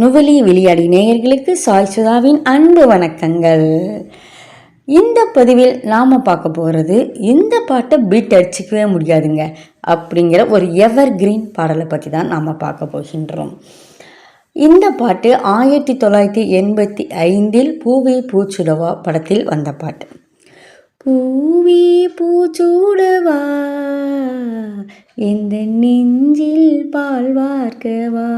நுவலி விளையாடி நேயர்களுக்கு சாய் சுதாவின் அன்பு வணக்கங்கள். இந்த பதிவில் நாம் பார்க்க போகிறது இந்த பாட்டை பீட் அடிச்சிக்கவே முடியாதுங்க. அப்படிங்கிற ஒரு எவர் கிரீன் பாடலை பற்றி தான் நாம் பார்க்க போகின்றோம். இந்த பாட்டு ஆயிரத்தி தொள்ளாயிரத்தி எண்பத்தி ஐந்தில் பூவே பூச்சுடவா படத்தில் வந்த பாட்டு. பூவே பூச்சூடவா இந்த நெஞ்சில் பால் வார்க்கவா?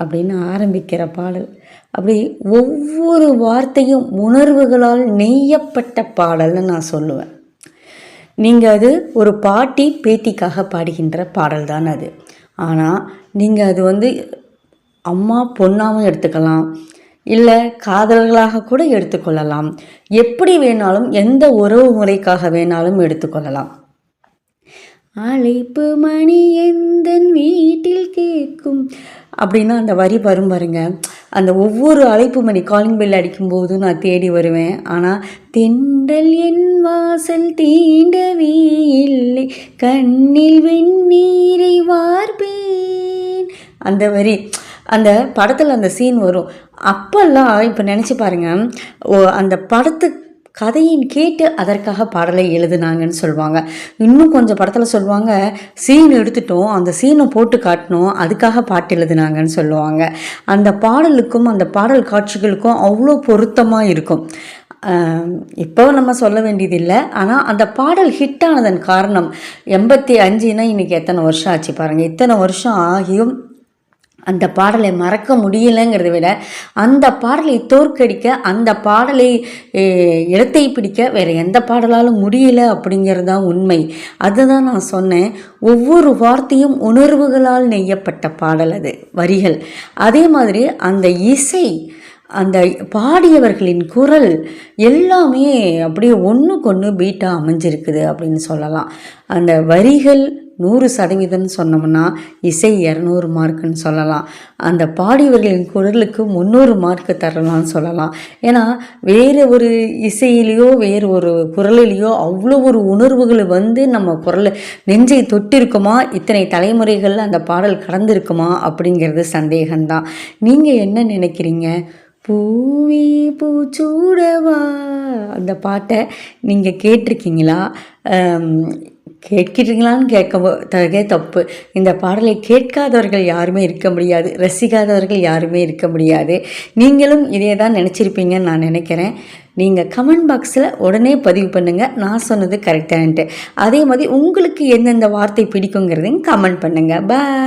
அப்படின்னு ஆரம்பிக்கிற பாடல். அப்படி ஒவ்வொரு வார்த்தையும் உணர்வுகளால் நெய்யப்பட்ட பாடல்னு நான் சொல்லுவேன். நீங்கள் அது ஒரு பாட்டி பேத்திக்காக பாடுகின்ற பாடல் தான் அது. ஆனால் நீங்கள் அது வந்து அம்மா பொண்ணாகவும் எடுத்துக்கலாம். இல்லை காதல்களாக கூட எடுத்துக்கொள்ளலாம். எப்படி வேணாலும் எந்த உறவு முறைக்காக வேணாலும் எடுத்துக்கொள்ளலாம். அழைப்பு மணி எந்தன் வீட்டில் கேட்கும். அப்படின்னா அந்த வரி வரும் பாருங்க. அந்த ஒவ்வொரு அழைப்பு மணி காலிங் பெல் அடிக்கும்போதும் நான் தேடி வருவேன். ஆனால் தென்றல் என் வாசல் தீண்டவே இல்லை. கண்ணில் வெந்நீரை வார்பேன் அந்த வரி அந்த படத்தில் அந்த சீன் வரும். அப்போல்லாம் இப்போ நினச்சி பாருங்கள் ஓ அந்த படத்துக்கு கதையின் கேட்டு அதற்காக பாடலை எழுதுனாங்கன்னு சொல்லுவாங்க. இன்னும் கொஞ்சம் படத்தில் சொல்லுவாங்க சீன் எடுத்துட்டோம் அந்த சீனை போட்டு காட்டணும் அதுக்காக பாட்டு எழுதுனாங்கன்னு சொல்லுவாங்க. அந்த பாடலுக்கும் அந்த பாடல் காட்சிகளுக்கும் அவ்வளோ பொருத்தமாக இருக்கும். இப்போ நம்ம சொல்ல வேண்டியதில்லை. ஆனால் அந்த பாடல் ஹிட் ஆனதன் காரணம் எண்பத்தி அஞ்சுனா இன்றைக்கி எத்தனை வருஷம் ஆச்சு பாருங்கள் இத்தனை வருஷம் ஆகியும் அந்த பாடலை மறக்க முடியலைங்கிறத விட அந்த பாடலை தோற்கடிக்க அந்த பாடலை இடத்தை பிடிக்க வேறு எந்த பாடலாலும் முடியல அப்படிங்கிறது தான் உண்மை. அதுதான் நான் சொன்னேன். ஒவ்வொரு வார்த்தையும் உணர்வுகளால் நெய்யப்பட்ட பாடல் அது வரிகள். அதே மாதிரி அந்த இசை அந்த பாடியவர்களின் குரல் எல்லாமே அப்படியே ஒன்றுக்கு ஒன்று பீட்டாக அமைஞ்சிருக்குது அப்படின்னு சொல்லலாம். அந்த வரிகள் நூறு சதவீதம்னு சொன்னோம்னா இசை இரநூறு மார்க்குன்னு சொல்லலாம். அந்த பாடியவர்களின் குரலுக்கு முந்நூறு மார்க்கு தரலாம்னு சொல்லலாம். ஏன்னா வேறு ஒரு இசையிலையோ வேறு ஒரு குரலிலேயோ அவ்வளோ ஒரு உணர்வுகள் வந்து நம்ம குரல் நெஞ்சை தொட்டிருக்குமா? இத்தனை தலைமுறைகளில் அந்த பாடல் கடந்திருக்குமா? அப்படிங்கிறது சந்தேகம்தான். நீங்கள் என்ன நினைக்கிறீங்க? பூவி பூச்சூடவா? அந்த பாட்டை நீங்கள் கேட்டிருக்கீங்களா? கேட்கிறீங்களான்னு கேட்க தப்பு. இந்த பாடலை கேட்காதவர்கள் யாருமே இருக்க முடியாது. ரசிக்காதவர்கள் யாருமே இருக்க முடியாது. நீங்களும் இதே தான் நினச்சிருப்பீங்கன்னு நான் நினைக்கிறேன். நீங்கள் கமெண்ட் பாக்ஸில் உடனே பதிவு பண்ணுங்கள் நான் சொன்னது கரெக்டான்ட்டு. அதே மாதிரி உங்களுக்கு எந்தெந்த வார்த்தை பிடிக்குங்கிறதையும் கமெண்ட் பண்ணுங்கள் பாய்.